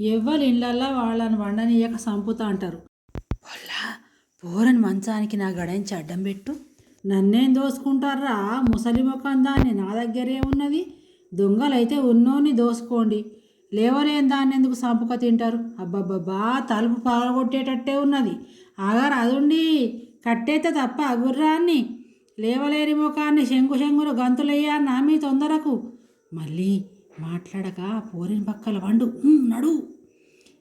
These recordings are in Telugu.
ఎవ్వరి ఇళ్ళల్లో వాళ్ళని వండనీయక సంపుతా అంటారు. వాళ్ళ పోరని మంచానికి నా గడించి అడ్డం పెట్టు. నన్నేం దోసుకుంటారా ముసలి ముఖం దాన్ని నా దగ్గరే ఉన్నది. దొంగలైతే ఉన్నోని దోసుకోండి. లేవలేని దాన్ని ఎందుకు సంపుక తింటారు? అబ్బబ్బబ్బా తలుపు పగలగొట్టేటట్టే ఉన్నది. ఆగారు అదుండి కట్టేస్తే తప్ప గుర్రాన్ని లేవలేని ముఖాన్ని శంకు శంకులు గంతులయ్యా నా మీ తొందరకు. మళ్ళీ మాట్లాడక పోరిన పక్కల వండు. నడు.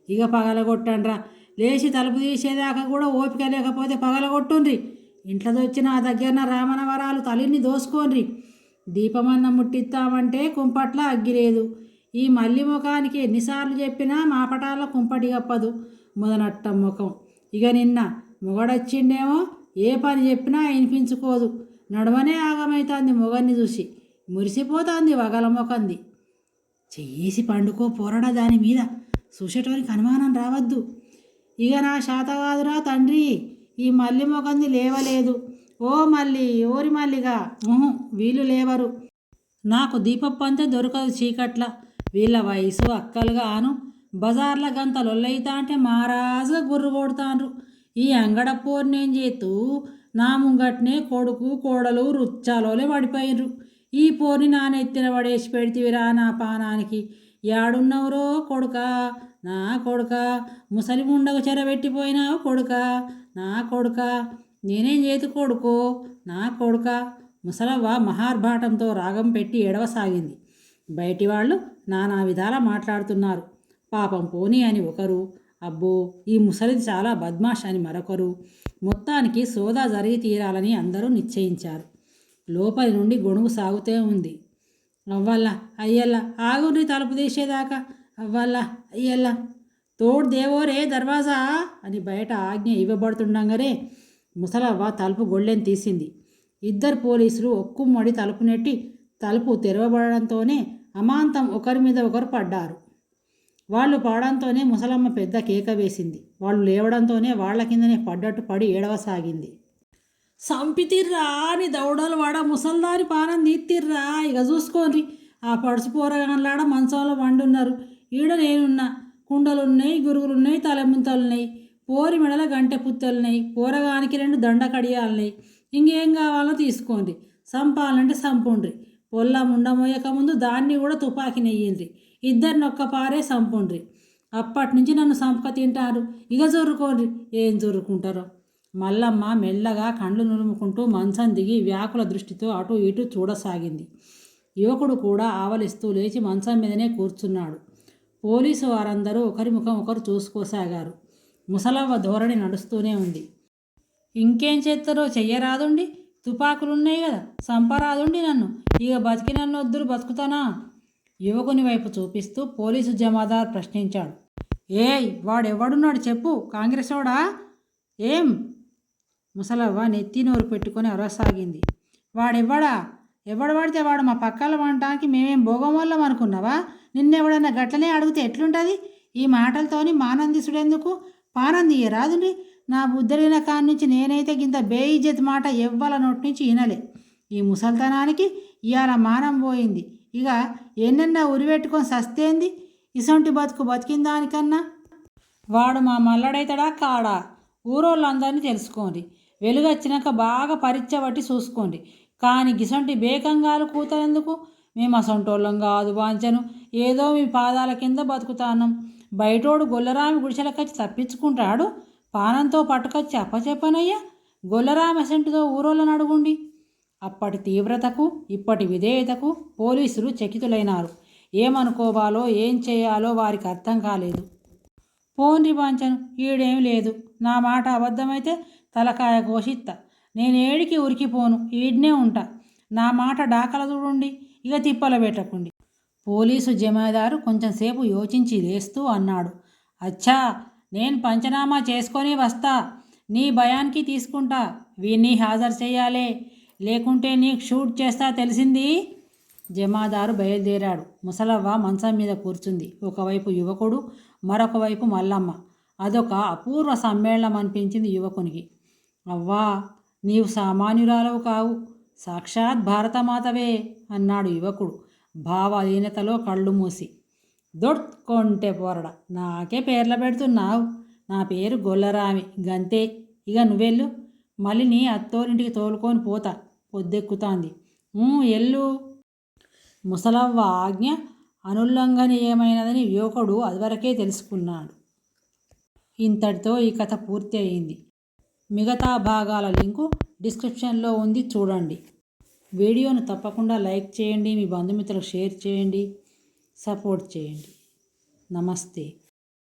ఇక పగలగొట్టండ్రా. లేచి తలుపు తీసేదాకా కూడా ఓపిక లేకపోతే పగలగొట్టుండ్రి. ఇంట్లో వచ్చిన నా దగ్గర రామన వరాలు దోసుకోండి దోసుకోండ్రి. దీపమన్న ముట్టిస్తామంటే కుంపట్ల అగ్గిలేదు. ఈ మల్లి ముఖానికి ఎన్నిసార్లు చెప్పినా మా పటాల కుంపటి గప్పదు మొదనట్టం ముఖం. ఇక నిన్న మొగడొచ్చిండేమో ఏ పని చెప్పినా వినిపించుకోదు. నడవనే ఆగమైతుంది మొగన్ని చూసి. మురిసిపోతుంది వగల ముఖంది. చెయ్యేసి పండుకో పోరడా దాని మీద? చూసేటోనికి అనుమానం రావద్దు. ఇక నా శాతవాదురా తండ్రి ఈ మల్లి మొకంది లేవలేదు. ఓ మల్లి ఓరి మల్లిగా. ఉహు, వీళ్ళు లేవరు. నాకు దీపప్పు అంతే దొరకదు చీకట్ల. వీళ్ళ వయసు అక్కలుగాను బజార్ల గంత లొల్లయితా అంటే మహారాజుగా గుర్రు కొడతాండ్రు ఈ అంగడ నేను చేతూ నా ముంగట్నే కొడుకు కోడలు రుచ్చాలోలే పడిపోయినరు. ఈ పోర్ని నానెత్తిన పడేసి పెడితివిరా నా పానానికి. యాడున్నవరో కొడుక? నా కొడుక. ముసలి ముండకు చెరబెట్టిపోయినావు కొడుక? నా కొడుక. నేనేం చేతి కొడుకో? నా కొడుక. ముసలవ్వ మహార్భాటంతో రాగం పెట్టి ఎడవసాగింది బయటి వాళ్ళు నానా విధాల మాట్లాడుతున్నారు. పాపం పోనీ అని ఒకరు అబ్బో ఈ ముసలిది చాలా బద్మాష్ అని మరొకరు. మొత్తానికి సోదా జరిగి తీరాలని అందరూ నిశ్చయించారు. లోపలి నుండి గొణుగు సాగుతూ ఉంది. అవ్వల్లా అయ్యల్లా ఆగుండ్రి తలుపు తీసేదాకా అవ్వల్లా అయ్యల్లా తోడు దేవోరే దర్వాజా అని బయట ఆజ్ఞ ఇవ్వబడుతుండగానే ముసలవ్వ తలుపు గొళ్ళెని తీసింది. ఇద్దరు పోలీసులు ఒక్కుమ్మడి తలుపు నెట్టి తలుపు తెరవబడడంతోనే అమాంతం ఒకరి మీద ఒకరు పడ్డారు. వాళ్ళు పడడంతోనే ముసలమ్మ పెద్ద కేక వేసింది. వాళ్ళు లేవడంతోనే వాళ్ళ కిందనే పడ్డట్టు పడి ఏడవసాగింది. సంపితిర్రా అని దౌడలు వాడ ముసల్దారి పానం తీత్తిర్రా ఇక చూసుకోండి ఆ పడుచు పోరగాన్లాడ మంచంలో వండున్నారు ఈడ నేనున్నా. కుండలున్నాయి గురుగులున్నాయి తలముంతలున్నాయి. పోరి మెడల గంటె పుత్తలున్నాయి. పోరగానికి రెండు దండ కడియాలున్నాయి. ఇంకేం కావాలో తీసుకోండి. సంపాలంటే సంపుండ్రి. పొల్ల ముండమోయక ముందు దాన్ని కూడా తుపాకి నెయ్యిండ్రి. ఇద్దరిని ఒక్క పారే సంపుండ్రి. అప్పటి నుంచి నన్ను సంపక తింటారు. ఇక జొర్రుకోండి. ఏం జొర్రుకుంటారో? మల్లమ్మ మెల్లగా కండ్లు నులుముకుంటూ మంచం దిగి వ్యాకుల దృష్టితో అటు ఇటు చూడసాగింది. యువకుడు కూడా ఆవలిస్తూ లేచి మంచం మీదనే కూర్చున్నాడు. పోలీసు వారందరూ ఒకరి ముఖం ఒకరు చూసుకోసాగారు. ముసలవ్వ ధోరణి నడుస్తూనే ఉంది. ఇంకేం చేస్తారో చెయ్యరాదుండి. తుపాకులున్నాయి కదా సంపరాదుండి నన్ను. ఇక బతికి నన్ను వద్దురు బతుకుతానా? యువకుని వైపు చూపిస్తూ పోలీసు జమాదార్ ప్రశ్నించాడు. ఏయ్ వాడెవడున్నాడు చెప్పు. కాంగ్రెస్ వాడా ఏం? ముసలవ్వ నెత్తి నోరు పెట్టుకొని అరవసాగింది. వాడెవ్వడా? ఎవడు పడితే వాడు మా పక్కల వంటానికి మేమేం భోగం వల్లం అనుకున్నావా? నిన్నెవడన్నా గట్లనే అడిగితే ఎట్లుంటుంది? ఈ మాటలతోని మానందిసుడెందుకు? పానంది రాదుని నా బుద్ధరిన కాడి నుంచి నేనైతే గింత బేయిజ్జత్ మాట ఎవ్వల నోటి నుంచి వినలే ఈ ముసల్తనానికి ఇవాళ మానం పోయింది. ఇక ఎన్నెన్నా ఉరిపెట్టుకొని సస్తేంది? ఇసొంటి బతుకు బతికిన దానికన్నా? వాడు మా మల్లడైతడా? కాడా? ఊరోళ్ళందరినీ తెలుసుకోండి. వెలుగొచ్చినాక బాగా పరిచబట్టి చూసుకోండి. కానీ గిసొంటి బేకంగాలు కూతరెందుకు? మేము అసొంటోళ్ళం కాదు వాంచను ఏదో మీ పాదాల కింద బతుకుతానం. బయటోడు గొల్లరామి గుడిసెలకొచ్చి తప్పించుకుంటాడు. పానంతో పట్టుకొచ్చి అప్పచెప్పనయ్యా. గొల్లరామి అసంటితో ఊరోళ్ళని అడుగుండి. అప్పటి తీవ్రతకు ఇప్పటి విధేయతకు పోలీసులు చకితులైనారు. ఏమనుకోవాలో ఏం చేయాలో వారికి అర్థం కాలేదు. పోన్రి వాంచను ఈడేం లేదు. నా మాట అబద్ధమైతే తలకాయ కోసిత్త నేనేడికి ఉరికిపోను ఈడ్నే ఉంటా. నా మాట డాకల చూడండి ఇక తిప్పల పెట్టకుండి పోలీసు జమాదారు కొంచెంసేపు యోచించి లేస్తూ అన్నాడు. అచ్చా నేను పంచనామా చేసుకొని వస్తా. నీ భయానికి తీసుకుంటా. వీణ్ణి హాజరు చేయాలే. లేకుంటే నీకు షూట్ చేస్తా తెలిసింది? జమాదారు బయలుదేరాడు. ముసలవ్వ మంచం మీద కూర్చుంది. ఒకవైపు యువకుడు మరొక వైపు మల్లమ్మ. అదొక అపూర్వ సమ్మేళనం అనిపించింది యువకునికి. అవ్వా నీవు సామాన్యురాలవు కావు. సాక్షాత్ భారతమాతవే అన్నాడు యువకుడు భావాధీనతలో కళ్ళు మూసి. దొడ్కొంటే పోరడ నాకే పేర్ల పెడుతున్నావు. నా పేరు గొల్లరామి గంతే. ఇక నువ్వెళ్ళు. మళ్ళీని అత్తోరింటికి తోలుకొని పోతా పొద్దెక్కుతాంది. ఎల్లు. ముసలవ్వ ఆజ్ఞ అనుల్లంఘనీయమైనదని యువకుడు అదివరకే తెలుసుకున్నాడు. ఇంతటితో ఈ కథ పూర్తి అయింది. మిగతా భాగాల లింకు డిస్క్రిప్షన్లో ఉంది చూడండి. వీడియోను తప్పకుండా లైక్ చేయండి మీ బంధుమిత్రులకు షేర్ చేయండి సపోర్ట్ చేయండి. నమస్తే.